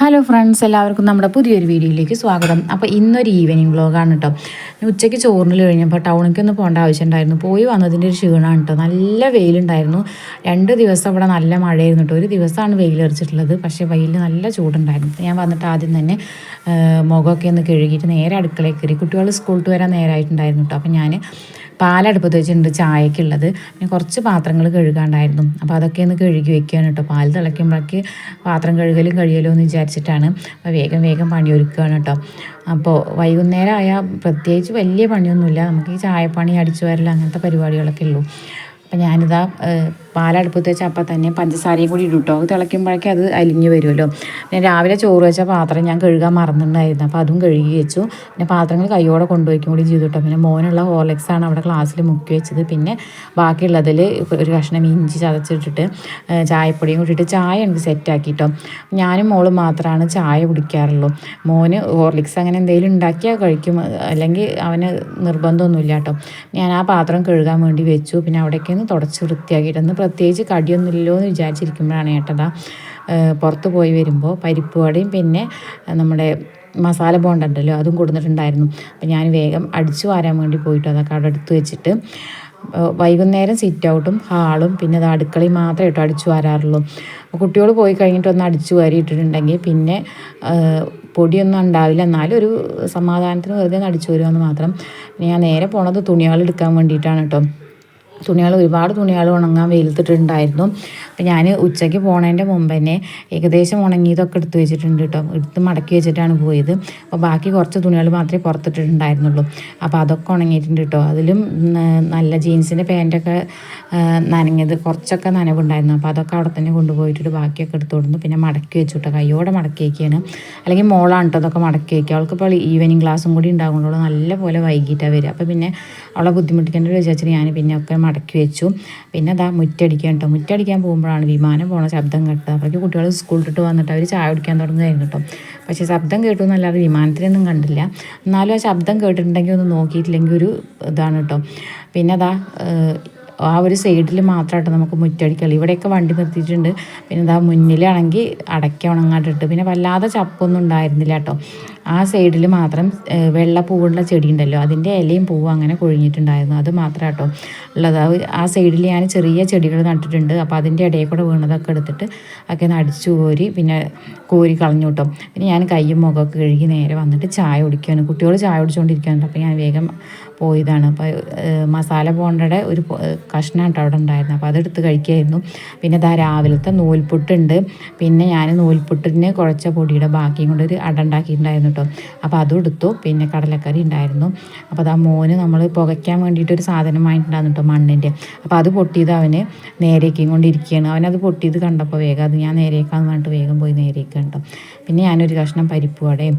Hello friends എല്ലാവർക്കും നമ്മുടെ പുതിയൊരു വീഡിയോയിലേക്ക് സ്വാഗതം. അപ്പോൾ ഇന്നൊരു ഈവനിങ് വ്ളോഗാണ് കേട്ടോ ഉച്ചയ്ക്ക് ചോറിന് കഴിഞ്ഞപ്പോൾ ടൗണിലേക്ക് ഒന്ന് പോകേണ്ട ആവശ്യമുണ്ടായിരുന്നു പോയി വന്നതിന്റെ ഒരു ക്ഷീണമാണ് കേട്ടോ നല്ല വെയിലുണ്ടായിരുന്നു. രണ്ട് ദിവസം ഇവിടെ നല്ല മഴയായിരുന്നു കേട്ടോ ഒരു ദിവസമാണ് വെയിലെറിച്ചിട്ടുള്ളത്. പക്ഷേ വെയിൽ നല്ല ചൂടുണ്ടായിരുന്നു. ഞാൻ വന്നിട്ട് ആദ്യം തന്നെ മുഖമൊക്കെ ഒന്ന് കഴുകിയിട്ട് നേരെ അടുക്കളയിൽ കയറി. കുട്ടികൾ സ്കൂളിൽ വരാൻ നേരമായിട്ടുണ്ടായിരുന്നു കേട്ടോ അപ്പോൾ ഞാൻ പാലടുപ്പത്ത് വെച്ചിട്ടുണ്ട് ചായക്കുള്ളത്. പിന്നെ കുറച്ച് പാത്രങ്ങൾ കഴുകാണ്ടായിരുന്നു. അപ്പോൾ അതൊക്കെ ഒന്ന് കഴുകി വെക്കുകയാണ് കേട്ടോ. പാൽ തിളയ്ക്കുമ്പോഴേക്ക് പാത്രം കഴുകലും കഴിയലും എന്ന് വിചാരിച്ചിട്ടാണ്. അപ്പോൾ വേഗം വേഗം പണിയൊരുക്കുകയാണ് കേട്ടോ. അപ്പോൾ വൈകുന്നേരം ആയാൽ പ്രത്യേകിച്ച് വലിയ പണിയൊന്നുമില്ല. നമുക്ക് ഈ ചായപ്പണി അടിച്ചു വരൽ അങ്ങനത്തെ പരിപാടികളൊക്കെ ഉള്ളൂ. അപ്പം ഞാനിതാ പാലടുപ്പത്ത് വെച്ചാൽ അപ്പം തന്നെ പഞ്ചസാരയും കൂടി ഇടും കേട്ടോ തിളയ്ക്കുമ്പോഴേക്കും അത് അലിഞ്ഞു വരുമല്ലോ. പിന്നെ രാവിലെ ചോറ് വെച്ച പാത്രം ഞാൻ കഴുകാൻ മറന്നിട്ടുണ്ടായിരുന്നു. അപ്പോൾ അതും കഴുകി വെച്ചു. പിന്നെ പാത്രങ്ങൾ കൈയോടെ കൊണ്ടുപോയിക്കും കൂടി ചെയ്തു കേട്ടോ. പിന്നെ മോനുള്ള ഹോർലിക്സാണ് അവിടെ ക്ലാസ്സിൽ മുക്കി വെച്ചത്. പിന്നെ ബാക്കിയുള്ളതിൽ ഒരു കഷ്ണം ഇഞ്ചി ചതച്ചിട്ടിട്ട് ചായപ്പൊടിയും കൂട്ടിയിട്ട് ചായ എനിക്ക് സെറ്റാക്കി കേട്ടോ. ഞാനും മോളും മാത്രമാണ് ചായ കുടിക്കാറുള്ളൂ. മോന് ഹോർലിക്സ് അങ്ങനെ എന്തെങ്കിലും ഉണ്ടാക്കിയാൽ കഴിക്കും. അല്ലെങ്കിൽ അവന് നിർബന്ധമൊന്നുമില്ല കേട്ടോ. ഞാൻ ആ പാത്രം കഴുകാൻ വേണ്ടി വെച്ചു. പിന്നെ അവിടേക്ക് ഒന്ന് തുടച്ച് വൃത്തിയാക്കിയിട്ടൊന്ന് പ്രത്യേകിച്ച് കടിയൊന്നുമില്ലല്ലോ എന്ന് വിചാരിച്ചിരിക്കുമ്പോഴാണ് ഏട്ടത പുറത്ത് പോയി വരുമ്പോൾ പരിപ്പ് വടയും പിന്നെ നമ്മുടെ മസാല ബോണ്ടുണ്ടല്ലോ അതും കൊടുത്തിട്ടുണ്ടായിരുന്നു. അപ്പം ഞാൻ വേഗം അടിച്ചു വാരാൻ വേണ്ടി പോയിട്ട് അതൊക്കെ അവിടെ എടുത്ത് വെച്ചിട്ട്. വൈകുന്നേരം സിറ്റ് ഔട്ടും ഹാളും പിന്നെ അത് അടുക്കളയും മാത്രമേ കേട്ടോ അടിച്ചു വാരാറുള്ളൂ. കുട്ടികൾ പോയി കഴിഞ്ഞിട്ട് ഒന്ന് അടിച്ചു വാരിയിട്ടിട്ടുണ്ടെങ്കിൽ പിന്നെ പൊടിയൊന്നും ഉണ്ടാവില്ല. എന്നാലും ഒരു സമാധാനത്തിന് വെറുതെ അടിച്ചു വരുമെന്ന് മാത്രം. ഞാൻ നേരെ പോണത് തുണികൾ എടുക്കാൻ വേണ്ടിയിട്ടാണ് കേട്ടോ. തുണികൾ ഒരുപാട് തുണികൾ ഉണങ്ങാൻ വെയിലത്തിട്ടുണ്ടായിരുന്നു. അപ്പം ഞാൻ ഉച്ചയ്ക്ക് പോണതിന്റെ മുമ്പ് തന്നെ ഏകദേശം ഉണങ്ങിയതൊക്കെ എടുത്ത് വെച്ചിട്ടുണ്ട് കേട്ടോ എടുത്ത് മടക്കി വെച്ചിട്ടാണ് പോയത്. അപ്പോൾ ബാക്കി കുറച്ച് തുണികൾ മാത്രമേ പുറത്തിട്ടിട്ടുണ്ടായിരുന്നുള്ളൂ. അപ്പോൾ അതൊക്കെ ഉണങ്ങിയിട്ടുണ്ട് കേട്ടോ അതിലും നല്ല ജീൻസിന്റെ പാന്റൊക്കെ നനഞ്ഞത് കുറച്ചൊക്കെ നനവുണ്ടായിരുന്നു. അപ്പോൾ അതൊക്കെ അവിടെ തന്നെ കൊണ്ടുപോയിട്ട് ബാക്കിയൊക്കെ എടുത്തു കൊടുത്തു. പിന്നെ മടക്കി വെച്ചു കേട്ടോ കയ്യോടെ മടക്കി വയ്ക്കുകയാണ് അല്ലെങ്കിൽ മോളാണ് കേട്ടോ അതൊക്കെ മടക്കി വയ്ക്കുക അവൾക്കിപ്പോൾ ഈവനിങ് ക്ലാസ്സും കൂടി ഉണ്ടാകുമ്പോൾ നല്ല പോലെ വൈകിട്ടാണ് വരിക. അപ്പോൾ പിന്നെ അവളെ ബുദ്ധിമുട്ടിക്കേണ്ട വിചാരിച്ചിട്ട് ഞാൻ പിന്നെ ഒക്കെ മടക്കി വെച്ചു. പിന്നെ അതാ മുറ്റടിക്കാൻ കേട്ടോ മുറ്റടിക്കാൻ പോകുമ്പോഴാണ് വിമാനം പോണ ശബ്ദം കേട്ടത്. അപ്പോഴേക്ക് കുട്ടികൾ സ്കൂളിലിട്ട് വന്നിട്ട് അവർ ചായ കുടിക്കാൻ തുടങ്ങുകയായിരുന്നു കേട്ടോ പക്ഷേ ശബ്ദം കേട്ടു എന്നല്ലാതെ വിമാനത്തിനൊന്നും കണ്ടില്ല. എന്നാലും ആ ശബ്ദം കേട്ടിട്ടുണ്ടെങ്കിൽ ഒന്ന് നോക്കിയിട്ടില്ലെങ്കിൽ ഒരു ഇതാണ് കേട്ടോ പിന്നെ അതാ ആ ഒരു സൈഡിൽ മാത്രമായിട്ട് നമുക്ക് മുറ്റടിക്കുള്ളൂ. ഇവിടെയൊക്കെ വണ്ടി നിർത്തിയിട്ടുണ്ട്. പിന്നെ ഇതാ മുന്നിലാണെങ്കിൽ അടയ്ക്ക ഉണങ്ങാട്ടിട്ട് പിന്നെ വല്ലാതെ ചപ്പൊന്നും ഉണ്ടായിരുന്നില്ല കേട്ടോ ആ സൈഡിൽ മാത്രം വെള്ള പൂവുള്ള ചെടി ഉണ്ടല്ലോ. അതിന്റെ ഇലയും പൂവും അങ്ങനെ കൊഴിഞ്ഞിട്ടുണ്ടായിരുന്നു. അത് മാത്രം കേട്ടോ ഉള്ളത് ആ സൈഡിൽ ഞാൻ ചെറിയ ചെടികൾ നട്ടിട്ടുണ്ട്. അപ്പോൾ അതിന്റെ ഇടയിൽ കൂടെ വീണതൊക്കെ എടുത്തിട്ട് ഒക്കെ നടിച്ചു കോരി പിന്നെ കോരി കളഞ്ഞു കേട്ടോ പിന്നെ ഞാൻ കയ്യും മുഖമൊക്കെ കഴുകി നേരെ വന്നിട്ട് ചായ കുടിക്കുകയാണ് കുട്ടികൾ ചായ കുടിച്ചുകൊണ്ടിരിക്കുകയാണ് അപ്പോൾ ഞാൻ വേഗം പോയതാണ്. അപ്പോൾ മസാല ബോണ്ടയുടെ ഒരു കഷ്ണമായിട്ട് അവിടെ ഉണ്ടായിരുന്നു. അപ്പോൾ അതെടുത്ത് കഴിക്കുമായിരുന്നു പിന്നെ ഇതാ രാവിലത്തെ നൂൽപുട്ടുണ്ട്. പിന്നെ ഞാൻ നൂൽപുട്ടിന് കുറച്ച പൊടിയുടെ ബാക്കിയും കൊണ്ട് ഒരു അട ഉണ്ടാക്കിയിട്ടുണ്ടായിരുന്നു കേട്ടോ അപ്പോൾ അതും എടുത്തു. പിന്നെ കടലക്കറി ഉണ്ടായിരുന്നു. അപ്പോൾ അതാ മോന് നമ്മൾ പുകയ്ക്കാൻ വേണ്ടിയിട്ട് ഒരു സാധനം വാങ്ങിയിട്ടുണ്ടായിരുന്നു കേട്ടോ മണ്ണിന്റെ അപ്പോൾ അത് പൊട്ടിയത് അവന് നേരേക്കും കൊണ്ടിരിക്കുകയാണ് അവനത് പൊട്ടിയത് കണ്ടപ്പോൾ വേഗം അത് ഞാൻ നേരേക്കാന്ന് പറഞ്ഞിട്ട് വേഗം പോയി നേരേക്കാൻ കേട്ടോ പിന്നെ ഞാനൊരു കഷ്ണം പരിപ്പ് വടയും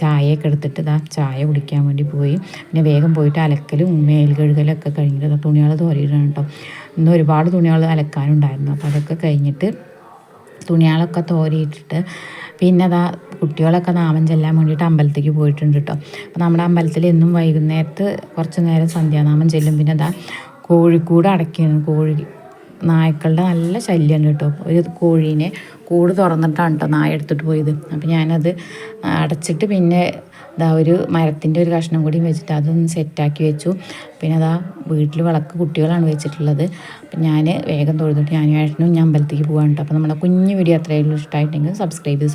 ചായയൊക്കെ എടുത്തിട്ട് ഇതാ ചായ കുടിക്കാൻ വേണ്ടി പോയി. പിന്നെ വേഗം പോയിട്ട് അലക്കലും മേൽ കഴുകലൊക്കെ കഴിഞ്ഞിട്ട് തുണികൾ തോരിയിടണം കേട്ടോ ഇന്ന് ഒരുപാട് തുണികൾ അലക്കാനുണ്ടായിരുന്നു. അപ്പോൾ അതൊക്കെ കഴിഞ്ഞിട്ട് തുണികളൊക്കെ തോരിയിട്ടിട്ട് പിന്നെ അതാ കുട്ടികളൊക്കെ നാമം ചെല്ലാൻ വേണ്ടിയിട്ട് അമ്പലത്തേക്ക് പോയിട്ടുണ്ട് കേട്ടോ അപ്പോൾ നമ്മുടെ അമ്പലത്തിൽ എന്നും വൈകുന്നേരത്ത് കുറച്ച് നേരം സന്ധ്യാനാമം ചെല്ലും. പിന്നെ അതാ കോഴിക്കൂട് അടയ്ക്കുകയാണ് കോഴി നായ്ക്കളുടെ നല്ല ശല്യമാണ് കേട്ടോ. ഒരു കോഴീനെ കൂട് തുറന്നിട്ടാണ് കേട്ടോ നായ എടുത്തിട്ട് പോയത്. അപ്പോൾ ഞാനത് അടച്ചിട്ട് പിന്നെ ഇതാ ഒരു മരത്തിന്റെ ഒരു കഷ്ണം കൂടി വെച്ചിട്ട് അതൊന്ന് സെറ്റാക്കി വെച്ചു. പിന്നെ അതാ വീട്ടിൽ വിളക്ക് കുട്ടികളാണ് വെച്ചിട്ടുള്ളത്. അപ്പം ഞാൻ വേഗം തൊഴുതിട്ട് ഞാൻ ഏട്ടനും ഞാൻ അമ്പലത്തേക്ക് പോകാൻ കേട്ടോ. അപ്പോൾ നമ്മുടെ കുഞ്ഞു വീഡിയോ അത്രയുള്ളൂ ഇഷ്ടമായിട്ടെങ്കിൽ സബ്സ്ക്രൈബ് ചെയ്ത്